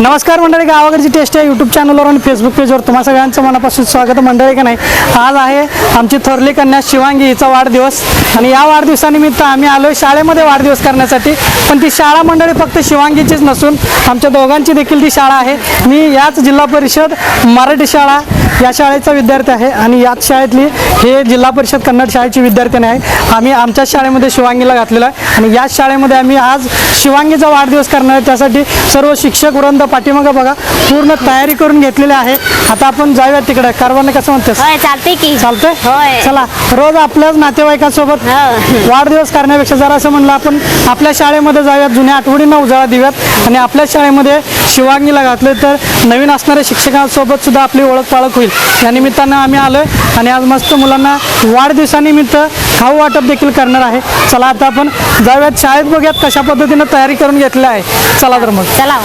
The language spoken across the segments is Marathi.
नमस्कार मंडळी गावाकडची टेस्ट आहे यूट्यूब चॅनलवर आणि फेसबुक पेजवर तुम्हा सगळ्यांचं मनापासून स्वागत आहे. मंडळी का नाही? आज आहे आमची थोरली कन्या शिवांगी हिचा वाढदिवस. आणि या वाढदिवसानिमित्त आम्ही आलो शाळेमध्ये वाढदिवस करण्यासाठी. पण ती शाळा मंडळी फक्त शिवांगीचीच नसून आमच्या दोघांची देखील ती शाळा आहे. मी याच जिल्हा परिषद मराठी शाळा या शाळेचा विद्यार्थी आहे आणि याच शाळेतली हे जिल्हा परिषद कन्नड शाळेची विद्यार्थिनी आहे आम्ही आमच्याच शाळेमध्ये शिवांगीला घातलेला आहे. आणि याच शाळेमध्ये आम्ही आज शिवांगीचा वाढदिवस करणार आहे. त्यासाठी सर्व शिक्षक वृंद पाठीमागं बघा पूर्ण तयारी करून घेतलेली आहे. आता आपण जाऊया तिकडे. कारवाने कसं म्हणतेस? होय चालते की. चालतंय? होय. चला रोज आपल्याच नातेवाईकांसोबत हो. वाढदिवस करण्यापेक्षा जरा असं म्हणलं आपण आपल्या शाळेमध्ये जाऊयात जुन्या आठवणींना उजाळा देऊयात. आणि आपल्या शाळेमध्ये शिवांगीला घातले तर नवीन असणाऱ्या शिक्षकांसोबत सुद्धा आपली ओळख पाळख होईल. या निमित्तानं आम्ही आलोय. आणि आज मस्त मुलांना वाढदिवसानिमित्त खाऊ वाटप देखील करणार आहे. चला आता आपण जाऊयात शाळेत बघूयात कशा पद्धतीनं तयारी करून घेतली आहे. चला तर मग. चला.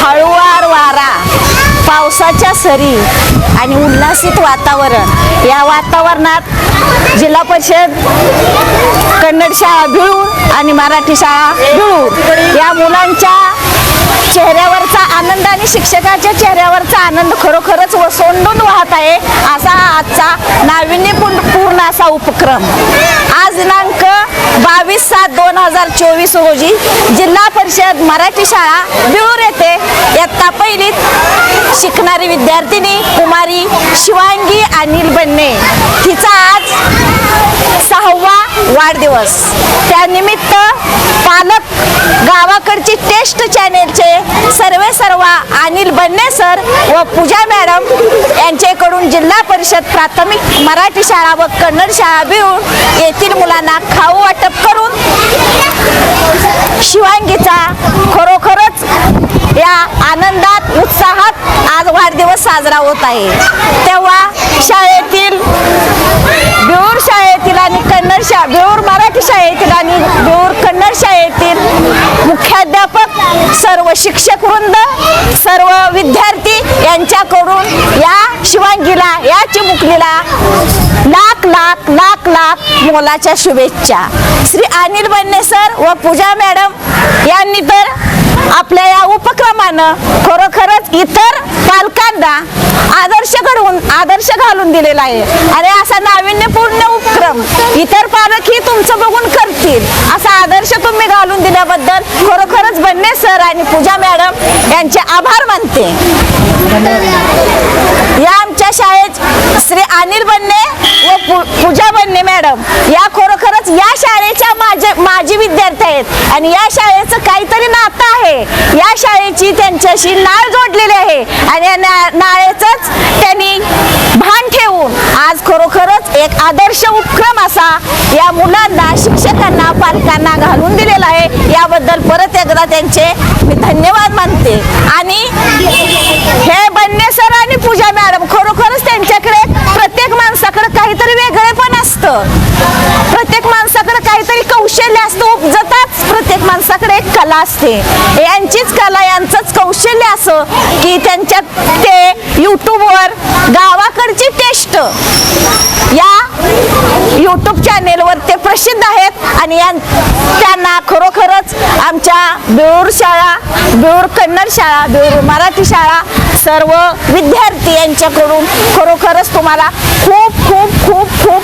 हळुवार वारा पावसाच्या सरी आणि उल्हासित वातावरण. या वातावरणात जिल्हा परिषद कन्नड शाळा भिळूर आणि मराठी शाळा भिळूर या मुलांच्या चेहऱ्यावरचा आनंद आणि शिक्षकाच्या चेहऱ्यावरचा आनंद खरोखरच वसोंडून वाहत आहे. असा आजचा नाविन्यपूर्ण पूर्ण असा उपक्रम. आज दिनांक बावीस सात दोन हजार चोवीस रोजी जिल्हा परिषद मराठी शाळा बिळूर येथे इयत्ता पहिलीत शिकणारी विद्यार्थिनी कुमारी शिवांगी अनिल बन्ने हिचा आज सहावा वाढदिवस. त्यानिमित्त पालक गावाकडची टेस्ट चॅनेलचे सर्वे सर्वा अनिल बन्ने सर व पूजा मॅडम यांच्याकडून जिल्हा परिषद प्राथमिक मराठी शाळा व कन्नड शाळा बिळूर येथील मुलांना खाऊ वाटप करून शिवांगीचा खरोखरच या आनंदात उत्साहात आज वाढदिवस साजरा होत आहे. तेव्हा शाळेतील आणि कन्नड शा बेऊर मराठी शाळेतील आणि बेऊर कन्नड शाळेतील मुख्याध्यापक सर्व शिक्षक वृंद सर्व विद्यार्थी यांच्याकडून या शिवांगीला या चिमुकलीला लाख लाख लाख लाख मोलाच्या शुभेच्छा. श्री अनिल बन्ने सर व पूजा मॅडम यांनी तर आपल्या या उपक्रमानं खरोखरच इतर पालकांना आदर्श घडवून आदर्श घालून दिलेला आहे. आणि असा नाविन्यपूर्ण उपक्रम इतर पालकही तुमचं बघून करतील. असा आदर्श तुम्ही घालून दिल्याबद्दल खरोखरच बन्ने सर आणि पूजा मॅडम यांचे आभार मानते. या आमच्या शाळेत श्री अनिल बन्ने व पूजा बन्ने मॅडम या खरोखरच या शाळेच्या माझे माजी विद्यार्थी आहेत. आणि या शाळेचं काहीतरी नातं आहे. या शाळेची त्यांच्याशी नाळ जोडलेली आहे. आणि या नाळेचंच त्यांनी भान ठेवून आज खरोखरच एक आदर्श उपक्रम असा या मुलांना शिक्षकांना पालकांना घालून दिलेला आहे. याबद्दल परत एकदा त्यांचे मी धन्यवाद मानते. आणि हे बन्ने सर आणि पूजा मॅडम खरोखरच त्यांच्याकडे प्रत्येक माणसाकडे काहीतरी वेगळे पण असतं. प्रत्येक माणसाकडे काहीतरी कौशल्य असतं उपज माणसाकडे एक कला असते. यांचीच कला यांचंच कौशल्य असं की त्यांच्या ते यूट्यूबवर गावाकडची टेस्ट. या यूट्यूब चॅनेलवर ते प्रसिद्ध आहेत. आणि यां- त्यांना खरोखरच आमच्या बेऊर शाळा बेऊर कन्नड शाळा बेऊर मराठी शाळा सर्व विद्यार्थी यांच्याकडून खरोखरच तुम्हाला खूप खूप खूप खूप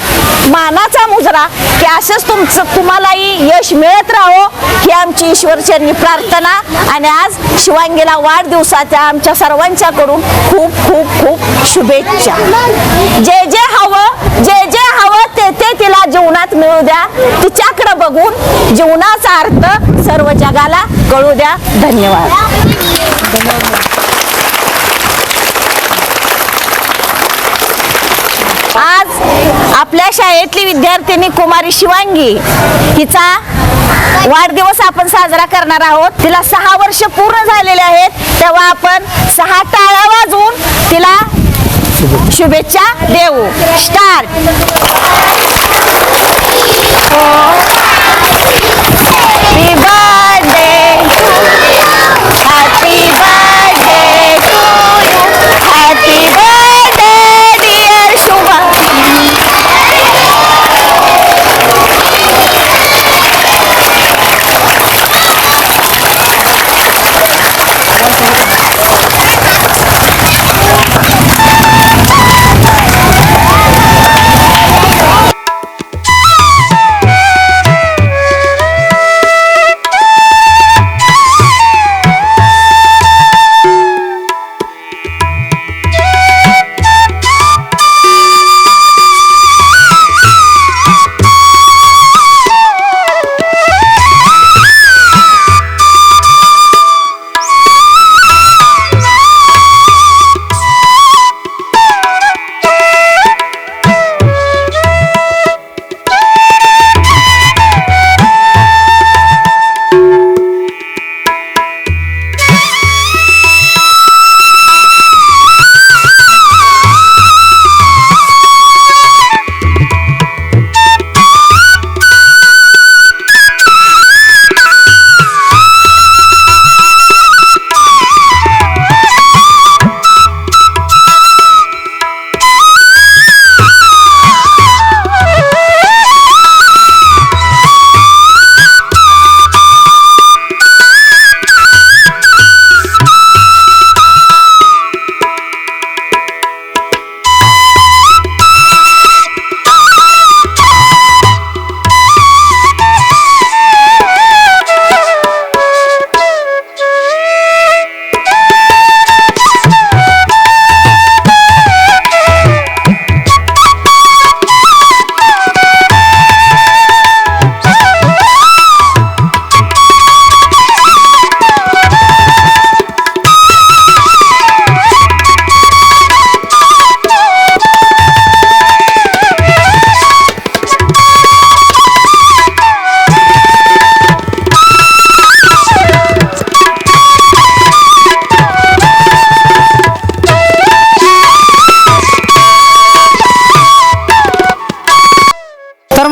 मानाचा मुजरा की असंच तुमचं तुम्हालाही यश मिळत राहो ही आमची ईश्वरचरणी प्रार्थना. आणि आज शिवांगीला वाढदिवसाच्या आमच्या सर्वांच्याकडून खूप खूप खूप शुभेच्छा. जे जे हवं जे जे हवं ते ते तिला जीवनात मिळू द्या. तिच्याकडे बघून जीवनाचा अर्थ सर्व जगाला कळू द्या. धन्यवाद. आज आपल्या शाळेतली विद्यार्थिनी कुमारी शिवांगी हिचा वाढदिवस आपण साजरा करणार आहोत. तिला सहा वर्ष पूर्ण झालेले आहेत. तेव्हा आपण सहा टाळ्या वाजवून तिला शुभेच्छा देऊ. स्टार्ट. Oh.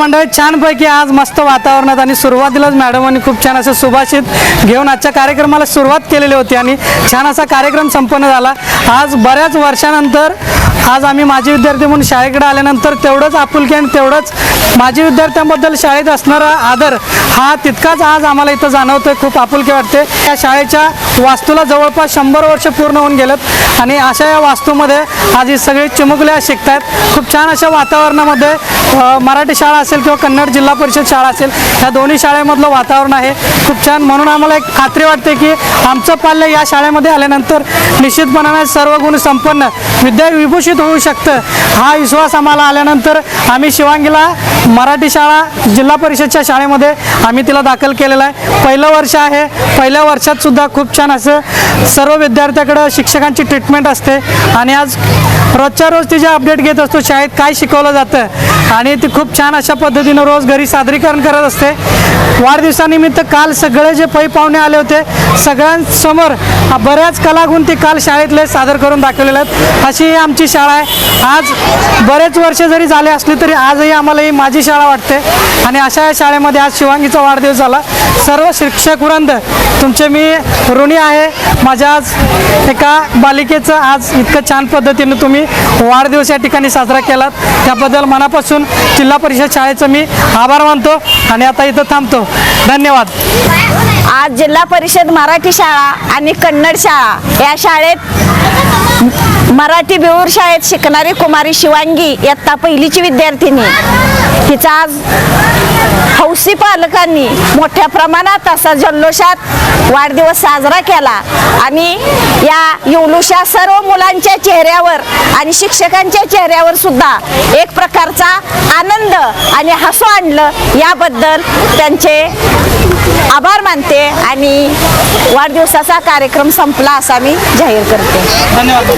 मंडळी छानपैकी आज मस्त वातावरणात आणि सुरुवातीलाच मॅडमांनी खूप छान असं सुभाषित घेऊन आजच्या कार्यक्रमाला सुरुवात केलेली होती आणि छान असा कार्यक्रम संपन्न झाला. आज बऱ्याच वर्षानंतर आज आम्ही माजी विद्यार्थी म्हणून शाळेकडे आल्यानंतर तेवढंच आपुलकी आणि तेवढंच माजी विद्यार्थ्यांबद्दल शाळेत असणारा आदर हा तितकाच आज आम्हाला इथं जाणवतो आहे खूप आपुलकी वाटते. या शाळेच्या वास्तूला जवळपास शंभर वर्ष पूर्ण होऊन गेलेत आणि अशा या वास्तूमध्ये आज ही सगळी चिमुकल्या शिकतात खूप छान अशा वातावरणामध्ये मराठी शाळा असेल किंवा कन्नड जिल्हा परिषद शाळा असेल ह्या दोन्ही शाळेमधलं वातावरण आहे. खूप छान. म्हणून आम्हाला एक खात्री वाटते की आमचं पाल्य या शाळेमध्ये आल्यानंतर निश्चितपणाने सर्व गुण संपन्न विद्या विभूषित होऊ शकतं हा विश्वास आम्हाला आल्यानंतर आम्ही शिवांगीला मराठी शाळा जिल्हा परिषदच्या शाळेमध्ये आम्ही तिला दाखल केलेला आहे. पहिलं वर्ष आहे. पहिल्या वर्षात सुद्धा खूप छान असं सर्व विद्यार्थ्याकडं शिक्षकांची ट्रीटमेंट असते. आणि आज रोजच्या रोज तिचे अपडेट घेत असतो शाळेत काय शिकवलं जातं? आणि ती खूप छान अशा पद्धतीनं रोज घरी सादरीकरण करत असते. वाढदिवसानिमित्त काल सगळे जे पै पाहुणे आले होते सगळ्यांसमोर बऱ्याच कलागुण ते काल शाळेतले सादर करून दाखवलेले आहेत. अशी ही आमची शाळा आहे. आज बरेच वर्ष जरी झाले असली तरी आजही आम्हाला ही माझी शाळा वाटते. आणि अशा या शाळेमध्ये आज शिवांगीचा वाढदिवस झाला. सर्व शिक्षक वृंद तुमचे मी ऋणी आहे. माझ्या आज एका बालिकेचं आज इतकं छान पद्धतीनं तुम्ही वाढदिवस या ठिकाणी साजरा केलात. त्याबद्दल मनापासून जिल्हा परिषद शाळेचं मी आभार मानतो आणि आता इथं थांबतो. धन्यवाद. आज जिल्हा परिषद मराठी शाळा आणि कन्नड शाळा या शाळेत मराठी बेऊर शाळेत शिकणारी कुमारी शिवांगी इयत्ता पहिलीची विद्यार्थिनी. तिचा आज हौसी पालकांनी मोठ्या प्रमाणात असा जल्लोषात वाढदिवस साजरा केला. आणि या येवलुशा सर्व मुलांच्या चेहऱ्यावर आणि शिक्षकांच्या चेहऱ्यावर सुद्धा एक प्रकारचा आनंद आणि हसू आणलं. याबद्दल त्यांचे आभार मानते आणि वाढदिवसाचा कार्यक्रम संपला असा मी जाहीर करते. धन्यवाद.